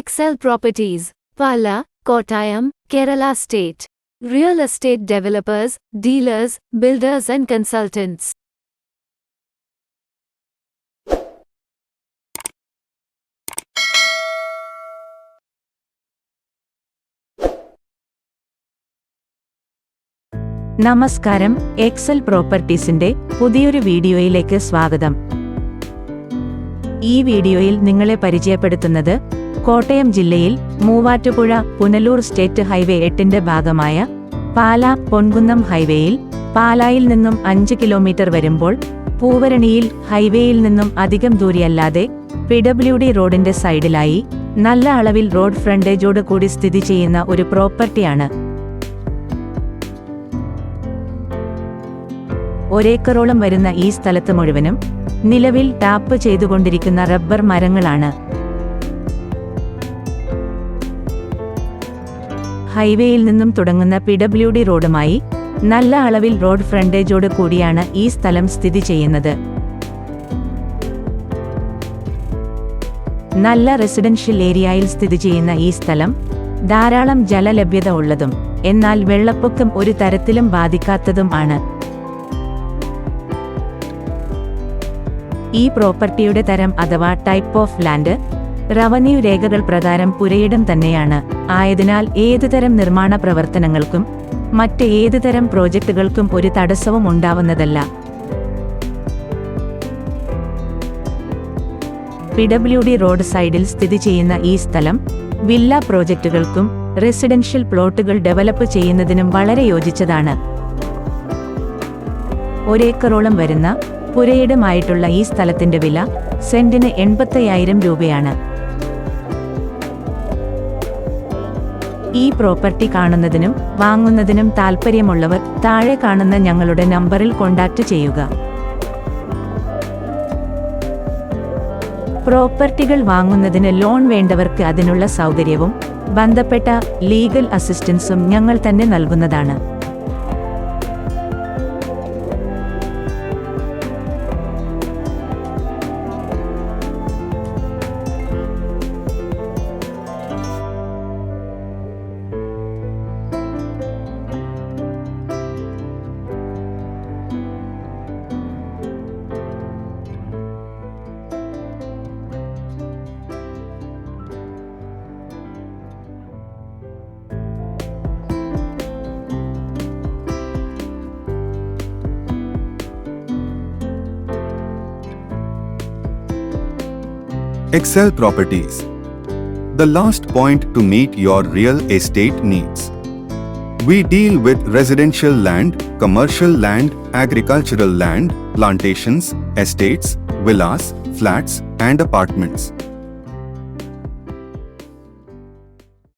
Excel Properties, Pala, Kottayam, Kerala State. Real estate developers, dealers, builders and consultants. നമസ്കാരം Excel പ്രോപ്പർട്ടീസിന്റെ പുതിയൊരു വീഡിയോയിലേക്ക് സ്വാഗതം ഈ വീഡിയോയിൽ നിങ്ങളെ പരിചയപ്പെടുത്തുന്നത് കോട്ടയം ജില്ലയിൽ മൂവാറ്റുപുഴ പുനലൂർ സ്റ്റേറ്റ് ഹൈവേ എട്ടിന്റെ ഭാഗമായ പാല പൊൻകുന്നം ഹൈവേയിൽ പാലായിൽ നിന്നും അഞ്ച് കിലോമീറ്റർ വരുമ്പോൾ പൂവരണിയിൽ ഹൈവേയിൽ നിന്നും അധികം ദൂരിയല്ലാതെ പി ഡബ്ല്യു ഡി റോഡിന്റെ സൈഡിലായി നല്ല അളവിൽ റോഡ് ഫ്രണ്ടേജോട് കൂടി സ്ഥിതി ചെയ്യുന്ന ഒരു പ്രോപ്പർട്ടിയാണ്. ഒരേക്കറോളം വരുന്ന ഈ സ്ഥലത്ത് മുഴുവനും നിലവിൽ ടാപ്പ് ചെയ്തുകൊണ്ടിരിക്കുന്ന റബ്ബർ മരങ്ങളാണ്. ഹൈവേയിൽ നിന്നും തുടങ്ങുന്ന പി ഡബ്ല്യു ഡി റോഡുമായി നല്ല അളവിൽ റോഡ് ഫ്രണ്ടേജോട് കൂടിയാണ് ഈ സ്ഥലം സ്ഥിതി ചെയ്യുന്നത്. നല്ല റെസിഡൻഷ്യൽ ഏരിയയിൽ സ്ഥിതി ചെയ്യുന്ന ഈ സ്ഥലം ധാരാളം ജലലഭ്യത ഉള്ളതും എന്നാൽ വെള്ളപ്പൊക്കം ഒരു തരത്തിലും ബാധിക്കാത്തതും ആണ്. ഈ പ്രോപ്പർട്ടിയുടെ തരം അഥവാ ടൈപ്പ് ഓഫ് ലാൻഡ് റവന്യൂ രേഖകൾ പ്രകാരം പുരയിടം തന്നെയാണ്. ആയതിനാൽ ഏതുതരം നിർമ്മാണ പ്രവർത്തനങ്ങൾക്കും മറ്റ് ഏതുതരം പ്രോജക്റ്റുകൾക്കും ഒരു തടസ്സവും ഉണ്ടാവുന്നതല്ല. പി ഡബ്ല്യു ഡി റോഡ് സൈഡിൽ സ്ഥിതി ചെയ്യുന്ന ഈ സ്ഥലം വില്ല പ്രോജക്റ്റുകൾക്കും റെസിഡൻഷ്യൽ പ്ലോട്ടുകൾ ഡെവലപ്പ് ചെയ്യുന്നതിനും വളരെ യോജിച്ചതാണ്. ഒരേക്കറോളം വരുന്ന പുരയിടമായിട്ടുള്ള ഈ സ്ഥലത്തിന്റെ വില സെന്റിന് എൺപത്തയ്യായിരം രൂപയാണ്. ഈ പ്രോപ്പർട്ടി കാണുന്നതിനും വാങ്ങുന്നതിനും താൽപ്പര്യമുള്ളവർ താഴെ കാണുന്ന ഞങ്ങളുടെ നമ്പറിൽ കോൺടാക്റ്റ് ചെയ്യുക. പ്രോപ്പർട്ടികൾ വാങ്ങുന്നതിന് ലോൺ വേണ്ടവർക്ക് അതിനുള്ള സൗകര്യവും ബന്ധപ്പെട്ട ലീഗൽ അസിസ്റ്റൻസും ഞങ്ങൾ തന്നെ നൽകുന്നതാണ്. Excel Properties. The last point to meet your real estate needs. We deal with residential land, commercial land, agricultural land, plantations, estates, villas, flats, and apartments.